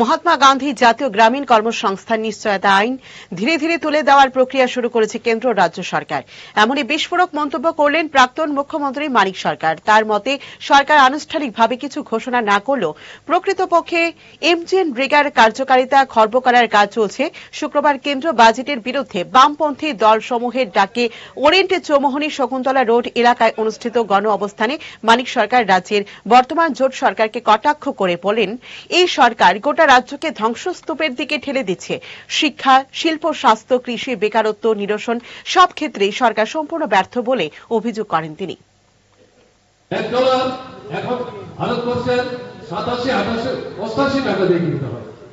মহাত্মা গান্ধী জাতীয় গ্রামীণ কর্মসংস্থান নিশ্চয়তা আইন ধীরে ধীরে তুলে দেওয়ার প্রক্রিয়া শুরু করেছে কেন্দ্র রাজ্য সরকার। এমনই বিস্ফোরক মন্তব্য করলেন প্রাক্তন মুখ্যমন্ত্রী মানিক সরকার। তার মতে, সরকার আনুষ্ঠানিকভাবে কিছু ঘোষণা না করলেও প্রকৃতপক্ষে এমজিএন ব্রিগার কার্যকারিতা খর্ব করার কাজ চলছে। শুক্রবার কেন্দ্র বাজেটের বিরুদ্ধে বামপন্থী দলসমূহের ডাকে ওরেন্টে চৌমোহনী শকুন্তলা রোড এলাকায় অনুষ্ঠিত গণ অবস্থানে মানিক সরকার রাজ্যের বর্তমান জোট সরকারকে কটাক্ষ করে বলেন, এই সরকার গোটা রাজ্যকে ধ্বংসস্তূপের দিকে ঠেলে দিচ্ছে। শিক্ষা, শিল্প, স্বাস্থ্য, কৃষি, বেকারত্ব, নিরসন, সব ক্ষেত্রেই সরকার সম্পূর্ণ ব্যর্থ বলে অভিযোগ করেন তিনি।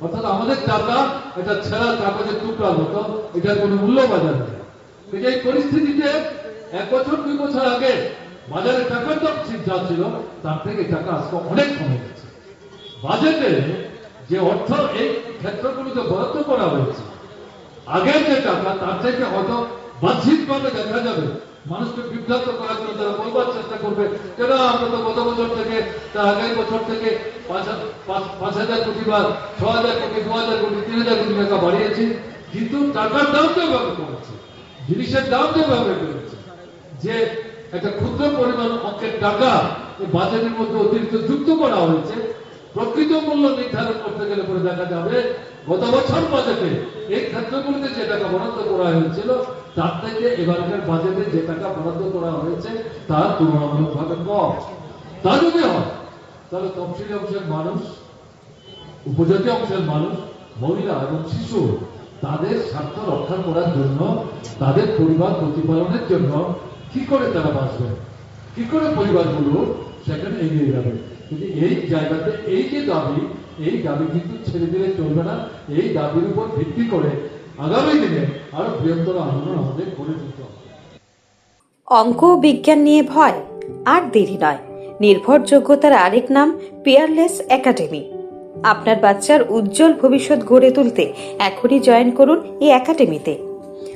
অর্থাৎ আমাদের টাকা, এটা ছেঁড়া কাগজের এটার কোনো মূল্য বাজার নেই। এই পরিস্থিতিতে এক বছর, দুই বছর আগে বাজারে টাকার দাম যা ছিল, তার থেকে টাকা আজকে অনেক কমে গেছে। বাজেটে যে অর্থ এই ক্ষেত্রগুলোতে বরাদ্দ করা হয়েছে, আগের যে টাকা তার থেকে হয়তো বাহ্যিকভাবে দেখা যাবে। মানুষকে বিভ্রান্ত করার জন্য তারা বলবার চেষ্টা করবে যে না আমরা তো গত বছর থেকে তার আগের বছর থেকে পাঁচ হাজার কোটি বা ছ হাজার কোটি, দু হাজার কোটি, তিন হাজার কোটি টাকা বাড়িয়েছি, কিন্তু টাকার দাম যেভাবে কমেছে, জিনিসের দাম যেভাবে কমেছে যে একটা ক্ষুদ্র পরিমাণ অঙ্কের টাকা বাজেটের মধ্যে অতিরিক্ত যুক্ত করা হয়েছে প্রকৃত মূল্য নির্ধারণ করতে গেলে পরে দেখা যাবে, গত বছর বাজেটে এই ক্ষেত্রগুলিতে যে টাকা বরাদ্দ করা হয়েছিল, তার থেকে এবারকার বাজেটে যে টাকা বরাদ্দ করা হয়েছে তার তুলনামূলকভাবে কম। তা যদি হয়, তাহলে তফসিলি অংশের মানুষ, উপজাতি অংশের মানুষ, মহিলা এবং শিশু, তাদের স্বার্থ রক্ষা করার জন্য, তাদের পরিবার প্রতিপালনের জন্য কি করে তারা বাঁচবে? কি করে পরিবারগুলো সেখানে এগিয়ে যাবে। কিন্তু এই জায়গাতে, এই যে দাবি, এই দাবি কিন্তু ছেড়ে দিলে চলবে না। এই দাবির উপর ভিত্তি করে আগামী দিনে আরও বৃহত্তর আন্দোলন আমাদের করে তুলতে হবে। অঙ্ক বিজ্ঞান নিয়ে ভয় আর দেরি নয়। নির্ভরযোগ্যতার আরেক নাম পিয়ারলেস একাডেমি আপনার বাচ্চার উজ্জ্বল ভবিষ্যৎ গড়ে তুলতে এখনই জয়েন করুন এই একাডেমিতে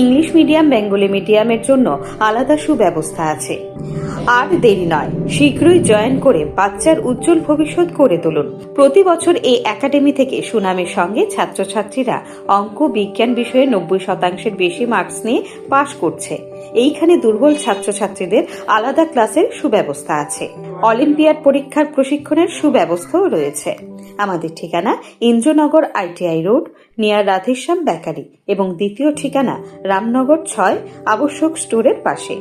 ইংলিশ মিডিয়াম বেঙ্গলি মিডিয়ামের জন্য আলাদা সুব্যবস্থা আছে। আর দেরি নয়, শীঘ্রই জয়েন করে বাচ্চার উজ্জ্বল ভবিষ্যৎ করে তুলুন। প্রতি বছর এই একাডেমি থেকে সুনামের সঙ্গে ছাত্রছাত্রীরা অঙ্ক, বিজ্ঞান বিষয়ে নব্বই শতাংশের বেশি মার্কস নিয়ে পাশ করছে। এইখানে দুর্বল ছাত্রছাত্রীদের আলাদা ক্লাসের সুব্যবস্থা আছে। অলিম্পিয়াড পরীক্ষার প্রশিক্ষণের সুব্যবস্থাও রয়েছে। আমাদের ঠিকানা Indranagar ITI road, near Radheshyam bakery এবং দ্বিতীয় ঠিকানা রামনগর ছয়, আবশ্যক স্টোরের পাশে।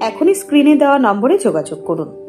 এখনই স্ক্রিনে দেওয়া নম্বরে যোগাযোগ করুন।